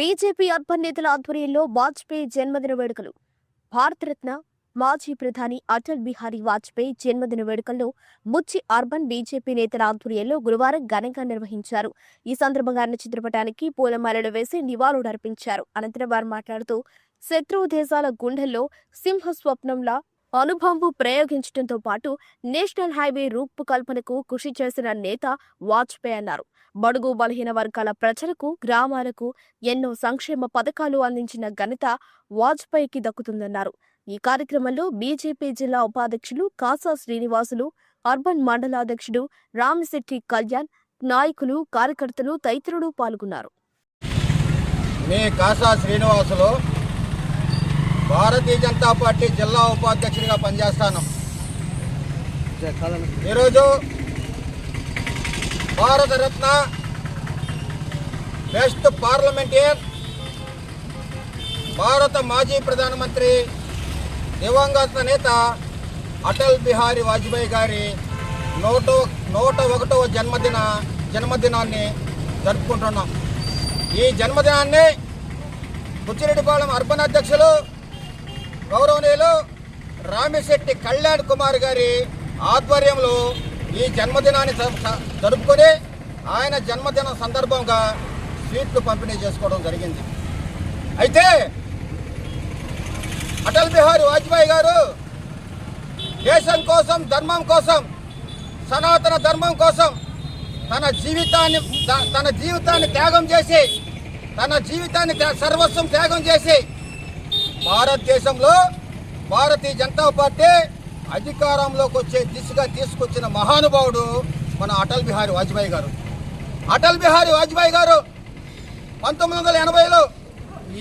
BJP urban నేతల ఆధ్వర్యంలో వాజ్పేయి జన్మదిన వేడుకలు. భారతరత్న మాజీ ప్రధాని అటల్ బిహారీ వాజ్పేయి జన్మదిన వేడుకల్లో ముచ్చి అర్బన్ బీజేపీ నేతల ఆధ్వర్యంలో గురువారం ఘనంగా నిర్వహించారు. ఈ సందర్భంగా ఆయన చిత్రపటానికి పూలమాలలు వేసి నివాళులర్పించారు. అనంతరం వారు మాట్లాడుతూ శత్రువు దేశాల గుండెల్లో సింహ స్వప్నంలా అనుభవం ప్రయోగించడంతో పాటు నేషనల్ హైవే రూపకల్పనకు కృషి చేసిన నేత వాజ్పేయి అన్నారు. బడుగు బలహీన వర్గాల ప్రజలకు గ్రామాలకు ఎన్నో సంక్షేమ పథకాలు అందించిన ఘనత వాజ్పేయికి దక్కుతుందన్నారు. ఈ కార్యక్రమంలో బీజేపీ జిల్లా ఉపాధ్యక్షులు కాసా శ్రీనివాసులు అర్బన్ మండలాధ్యక్షుడు రామశెట్టి కళ్యాణ్ నాయకులు కార్యకర్తలు తదితరులు పాల్గొన్నారు. మీ కాసా శ్రీనివాసులు భారతీయ జనతా పార్టీ జిల్లా ఉపాధ్యక్షుడిగా పనిచేస్తాను. ఈరోజు భారతరత్న బెస్ట్ పార్లమెంటియర్ భారత మాజీ ప్రధానమంత్రి దివంగత నేత అటల్ బిహారీ వాజ్పేయి గారి నూట నూట ఒకటవ జన్మదిన జన్మదినాన్ని జరుపుకుంటున్నాం. ఈ జన్మదినాన్ని బుచ్చిరెడ్డిపాలెం అర్బన్ అధ్యక్షులు గౌరవనీయులు రామిశెట్టి కళ్యాణ్ కుమార్ గారి ఆధ్వర్యంలో ఈ జన్మదినాన్ని జరుపుకొని ఆయన జన్మదినం సందర్భంగా స్వీట్లు పంపిణీ చేసుకోవడం జరిగింది. అయితే అటల్ బిహారీ వాజ్పేయి గారు దేశం కోసం ధర్మం కోసం సనాతన ధర్మం కోసం తన జీవితాన్ని తన జీవితాన్ని త్యాగం చేసి తన జీవితాన్ని త్యా- సర్వస్వం త్యాగం చేసి భారతదేశంలో భారతీయ జనతా పార్టీ అధికారంలోకి వచ్చే దిశగా తీసుకొచ్చిన మహానుభావుడు మన అటల్ బిహారీ వాజ్పేయి గారు. అటల్ బిహారీ వాజ్పేయి గారు పంతొమ్మిది వందల ఎనభైలో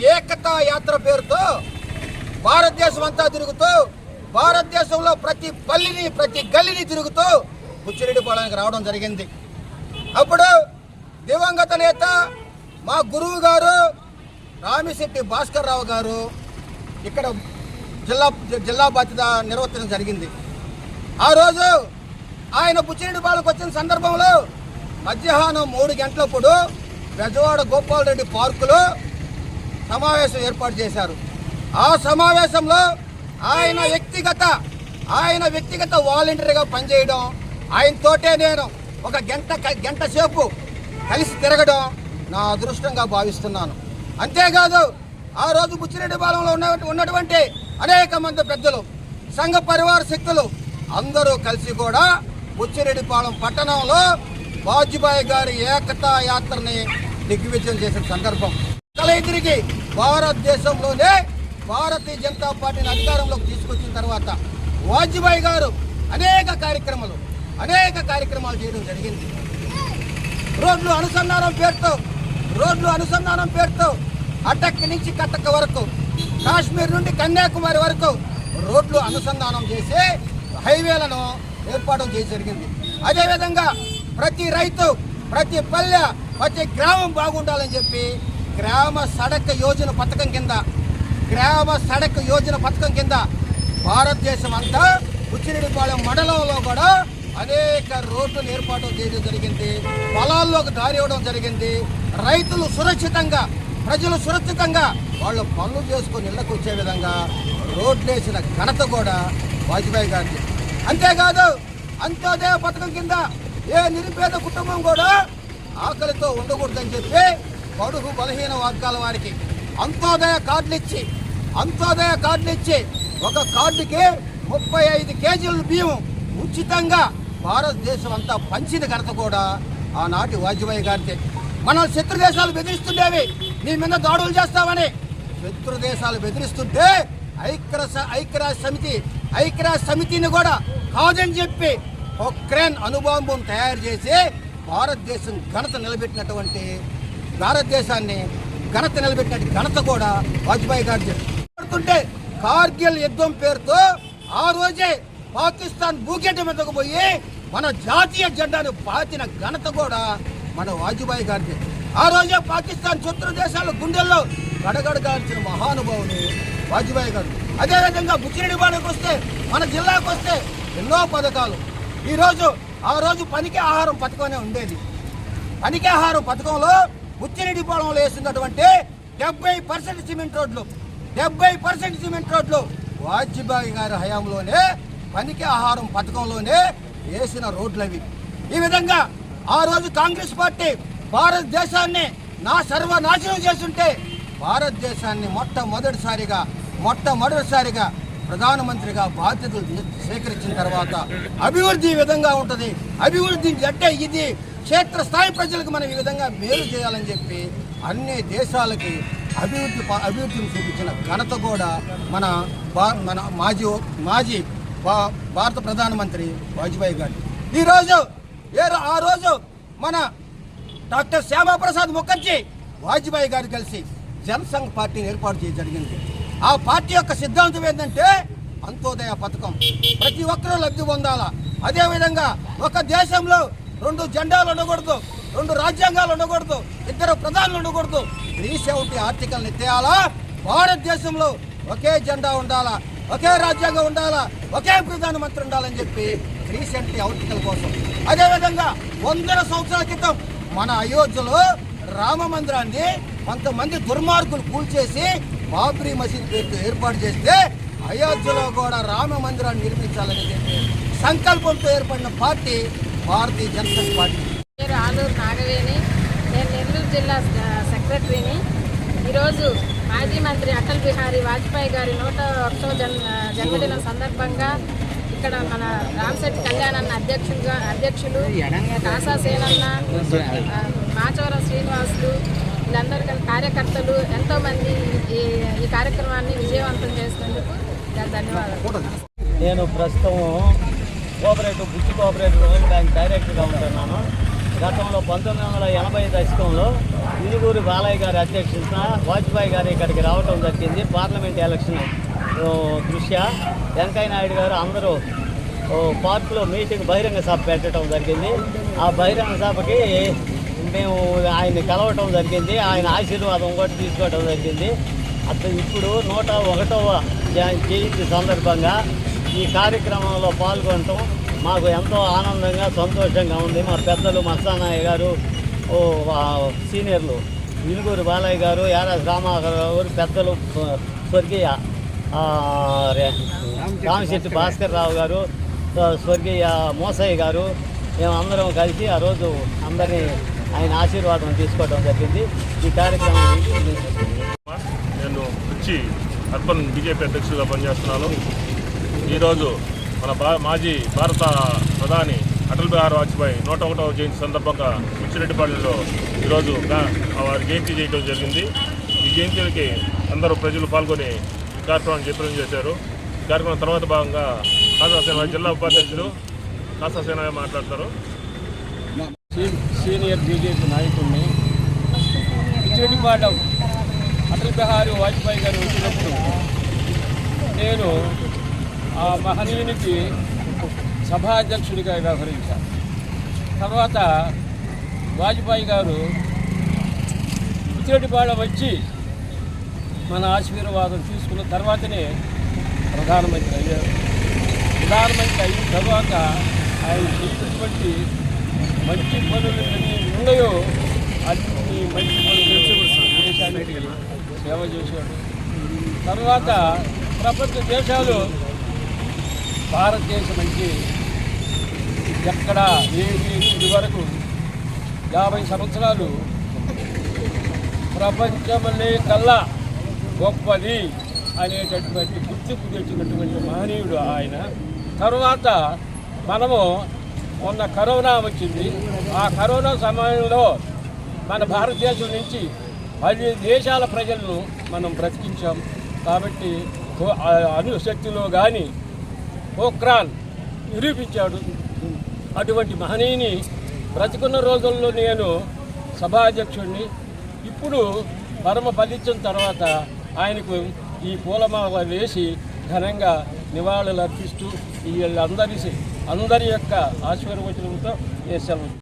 ఏకతా యాత్ర పేరుతో భారతదేశం అంతా తిరుగుతూ భారతదేశంలో ప్రతి పల్లిని ప్రతి గల్లిని తిరుగుతూ బుచ్చిరెడ్డిపాళెంకి రావడం జరిగింది. అప్పుడు దివంగత నేత మా గురువు గారు రామిశెట్టి భాస్కర్ రావు గారు ఇక్కడ జిల్లా జిల్లా బాధ్యత నిర్వర్తించడం జరిగింది. ఆ రోజు ఆయన బుచ్చిరెడ్డిపాళెంకి వచ్చిన సందర్భంలో మధ్యాహ్నం మూడు గంటలప్పుడు బెజవాడ గోపాలరెడ్డి పార్కులో సమావేశం ఏర్పాటు చేశారు. ఆ సమావేశంలో ఆయన వ్యక్తిగత ఆయన వ్యక్తిగత వాలంటీర్గా పనిచేయడం ఆయనతోటే నేను ఒక గంట గంట సేపు కలిసి తిరగడం నా అదృష్టంగా భావిస్తున్నాను. అంతేకాదు ఆ రోజు బుచ్చిరెడ్డిపాలెంలో ఉన్న ఉన్నటువంటి అనేక మంది పెద్దలు సంఘ పరివార శక్తులు అందరూ కలిసి కూడా బుచ్చిరెడ్డిపాలెం పట్టణంలో వాజ్పేయి గారి ఏకతా యాత్రని దిగ్విజయం చేసిన సందర్భం. తిరిగి భారతదేశంలోనే భారతీయ జనతా పార్టీని అధికారంలోకి తీసుకొచ్చిన తర్వాత వాజ్పేయి గారు అనేక కార్యక్రమాలు అనేక కార్యక్రమాలు చేయడం జరిగింది. రోడ్లు అనుసంధానం పేరుతో రోడ్లు అనుసంధానం పేరుతో అటక్ నుంచి కటక్ వరకు కాశ్మీర్ నుండి కన్యాకుమారి వరకు రోడ్లు అనుసంధానం చేసి హైవేలను ఏర్పాటు చేసి జరిగింది. అదేవిధంగా ప్రతి రైతు ప్రతి పల్లె ప్రతి గ్రామం బాగుండాలని చెప్పి గ్రామ సడక్ యోజన పథకం కింద గ్రామ సడక్ యోజన పథకం కింద భారతదేశం అంతా ఉచ్చిరెడ్డిపాళెం మండలంలో కూడా అనేక రోడ్లు ఏర్పాటు చేయడం జరిగింది. పొలాల్లోకి దారి ఇవ్వడం జరిగింది. రైతులు సురక్షితంగా ప్రజలు సురక్షితంగా వాళ్ళు పనులు చేసుకొని ఇళ్ళకు వచ్చే విధంగా రోడ్లు వేసిన ఘనత కూడా వాజ్పేయి గారికి అంతేకాదు అంత్యోదయ పథకం కింద ఏ నిరుపేద కుటుంబం కూడా ఆకలితో ఉండకూడదని చెప్పి బడుగు బలహీన వర్గాల వారికి అంత్యోదయ కార్డులు ఇచ్చి అంత్యోదయ కార్డులు ఇచ్చి ఒక కార్డుకి ముప్పై ఐదు కేజీల బియ్యం ఉచితంగా భారతదేశం అంతా పంచిన ఘనత కూడా ఆనాటి వాజ్పేయి గారికి మనం శత్రు దేశాలు బెదిరిస్తుండేవి. నీ మీద దాడులు చేస్తామని శత్రు దేశాలు బెదిరిస్తుంటే ఐక్యరాజ్య ఐక్యరాజ్య సమితి ఐక్యరాజ్య సమితిని కూడా కాదని చెప్పి ఉక్రెయిన్ అణుబాంబును తయారు చేసి భారతదేశం ఘనత నిలబెట్టినటువంటి భారతదేశాన్ని ఘనత నిలబెట్టినటువంటి ఘనత కూడా వాజ్పేయి గారు చెప్తుంటే కార్గిల్ యుద్ధం పేరుతో ఆ రోజే పాకిస్తాన్ భూగడ్డ మీదకు పోయి మన జాతీయ జెండాను పాతిన ఘనత కూడా మన వాజ్పేయి గారిది ఆ రోజే పాకిస్తాన్ శత్రు దేశాల గుండెల్లో గడగడగాల్సిన మహానుభావుడు వాజ్పేయి గారు. అదేవిధంగా బుచ్చిరెడ్డిపాలెంకి వస్తే మన జిల్లాకు వస్తే ఎన్నో పథకాలు. ఈరోజు ఆ రోజు పనికి ఆహారం పథకం ఉండేది. పనికి ఆహారం పథకంలో బుచ్చిరెడ్డిపాలెంలో వేసినటువంటి డెబ్బై పర్సెంట్ సిమెంట్ రోడ్లు డెబ్బై పర్సెంట్ సిమెంట్ రోడ్లు వాజ్పేయి గారి హయాంలోనే పనికి ఆహారం పథకంలోనే వేసిన రోడ్లు అవి ఈ విధంగా ఆ రోజు కాంగ్రెస్ పార్టీ భారతదేశాన్ని నా సర్వనాశనం చేస్తుంటే భారతదేశాన్ని మొట్టమొదటిసారిగా మొట్టమొదటిసారిగా ప్రధానమంత్రిగా బాధ్యతలు స్వీకరించిన తర్వాత అభివృద్ధి ఈ విధంగా ఉంటుంది. అభివృద్ధి అంటే ఇది క్షేత్రస్థాయి ప్రజలకు మనం ఈ విధంగా మేలు చేయాలని చెప్పి అన్ని దేశాలకి అభివృద్ధి అభివృద్ధిని చూపించిన ఘనత కూడా మన భా- మన మాజీ మాజీ భారత ప్రధానమంత్రి వాజ్పేయి గారు. ఈరోజు ఏ రో- ఆ రోజు మన డాక్టర్ శ్యామాప్రసాద్ ముఖర్జీ వాజ్పేయి గారు కలిసి జనసంఘ్ పార్టీని ఏర్పాటు చేయడం జరిగింది. ఆ పార్టీ యొక్క సిద్ధాంతం ఏంటంటే అంత్యోదయ పథకం. ప్రతి ఒక్కరూ లబ్ధి పొందాలా? అదేవిధంగా ఒక దేశంలో రెండు జెండాలు ఉండకూడదు రెండు రాజ్యాంగాలు ఉండకూడదు ఇద్దరు ప్రధానులు ఉండకూడదు. త్రీ సెవెంటీ ఆర్టికల్ భారతదేశంలో ఒకే జెండా ఉండాలా? ఒకే రాజ్యాంగం ఉండాలా? ఒకే ప్రధానమంత్రి ఉండాలని చెప్పి రీసెంట్లీ సెవెంటీ ఆర్టికల్ కోసం. అదేవిధంగా వందల సంవత్సరాల క్రితం మన అయోధ్యలో రామ మందిరాన్ని కొంతమంది దుర్మార్గులు కూల్చేసి బాబ్రీ మసీద్ పేరుతో ఏర్పాటు చేస్తే అయోధ్యలో కూడా రామ మందిరాన్ని నిర్మించాలని చెప్పి సంకల్పంతో ఏర్పడిన పార్టీ భారతీయ జనతా పార్టీ. పేరు ఆలూరు నాగవేణి. నేను నెల్లూరు జిల్లా సెక్రటరీని. ఈరోజు మాజీ మంత్రి అటల్ బిహారీ వాజ్పేయి గారి నూట ఒకటో జన్మ జన్మదినం సందర్భంగా ఇక్కడ మన రామశెట్టి కళ్యాణన్న అధ్యక్షులుగా అధ్యక్షులు కాసా సేనన్న మాచవరం శ్రీనివాసులు వీళ్ళందరూ కార్యకర్తలు ఎంతోమంది ఈ ఈ కార్యక్రమాన్ని విజయవంతం చేసినందుకు ధన్యవాదాలు. నేను ప్రస్తుతం cooperative book cooperative loan bank డైరెక్టర్గా ఉంటున్నాను. గతంలో పంతొమ్మిది వందల ఎనభై దశకంలో ఇందుకూరి బాలయ్య గారి అధ్యక్షత వాజ్పేయి గారు ఇక్కడికి రావడం జరిగింది. పార్లమెంట్ ఎలక్షన్ దృష్ట్యా వెంకయ్య నాయుడు గారు అందరూ ఓ, పార్కులో మీటింగ్ బహిరంగ సభ పెట్టడం జరిగింది. ఆ బహిరంగ సభకి మేము ఆయన్ని కలవటం జరిగింది. ఆయన ఆశీర్వాదం కూడా తీసుకోవటం జరిగింది. అతను ఇప్పుడు నూట ఒకటవ జయంతి సందర్భంగా ఈ కార్యక్రమంలో పాల్గొనటం మాకు ఎంతో ఆనందంగా సంతోషంగా ఉంది. మా పెద్దలు మస్తానాయ్య గారు ఓ సీనియర్లు ఇనుగూరు బాలయ్య గారు యారాజ్ రామారావు గారు పెద్దలు స్వర్గీయ రామశెట్టి భాస్కర్ రావు గారు స్వర్గీయ మోసయ్య గారు మేమందరం కలిసి ఆ రోజు అందరినీ ఆయన ఆశీర్వాదం తీసుకోవడం జరిగింది. ఈ కార్యక్రమం నేను వచ్చి అర్బన్ బీజేపీ అధ్యక్షుడిగా పనిచేస్తున్నాను. ఈరోజు మన భా మాజీ భారత ప్రధాని అటల్ బిహారీ వాజ్పేయి నూట ఒకటవ జయంతి సందర్భంగా ముచ్చిరెడ్డిపాలెంలో ఈరోజు వారి జయంతి చేయడం జరిగింది. ఈ జయంతికి అందరూ ప్రజలు పాల్గొని ఈ కార్యక్రమాన్ని చేశారు. కార్యక్రమం తర్వాత భాగంగా కాసాసేన జిల్లా ఉపాధ్యక్షులు కాసాసేన మాట్లాడతారు. సీ- సీనియర్ బీజేపీ నాయకుడిని ఇచ్చిరెడ్డిపాలెం అటల్ బిహారీ వాజ్పేయి గారు వచ్చినప్పుడు నేను ఆ మహనీయునికి సభాధ్యక్షుడిగా వ్యవహరించాను. తర్వాత వాజ్పేయి గారు ఇచ్చిరెడ్డిపాలెం వచ్చి మన ఆశీర్వాదం తీసుకున్న తర్వాతనే ప్రధానమంత్రి అయ్యారు. ప్రధానమంత్రి అయిన తర్వాత ఆయన చేసినటువంటి మంచి పనులు ఎన్ని ఉన్నాయో అన్ని మంచి పనులు దేశానికి సేవ చేశాడు. తర్వాత ప్రపంచ దేశాలు భారతదేశానికి ఎక్కడ ఏది ఇది వరకు యాభై సంవత్సరాలు ప్రపంచమనే కల్లా గొప్పది అనేటటువంటి గుర్తింపు తెచ్చినటువంటి మహనీయుడు ఆయన. తర్వాత మనము మొన్న కరోనా వచ్చింది. ఆ కరోనా సమయంలో మన భారతదేశం నుంచి పది దేశాల ప్రజలను మనం బ్రతికించాం. కాబట్టి ఓ- అణుశక్తిలో కానీ పోక్రాన్ నిరూపించాడు. అటువంటి మహనీయుని బ్రతికున్న రోజుల్లో నేను సభాధ్యక్షుడిని. ఇప్పుడు పరమ ఫలించిన తర్వాత ఆయనకు ఈ పూలమాల వేసి ఘనంగా నివాళులు అర్పిస్తూ వీళ్ళందరి అందరి యొక్క ఆశీర్వచనంతో వేసాము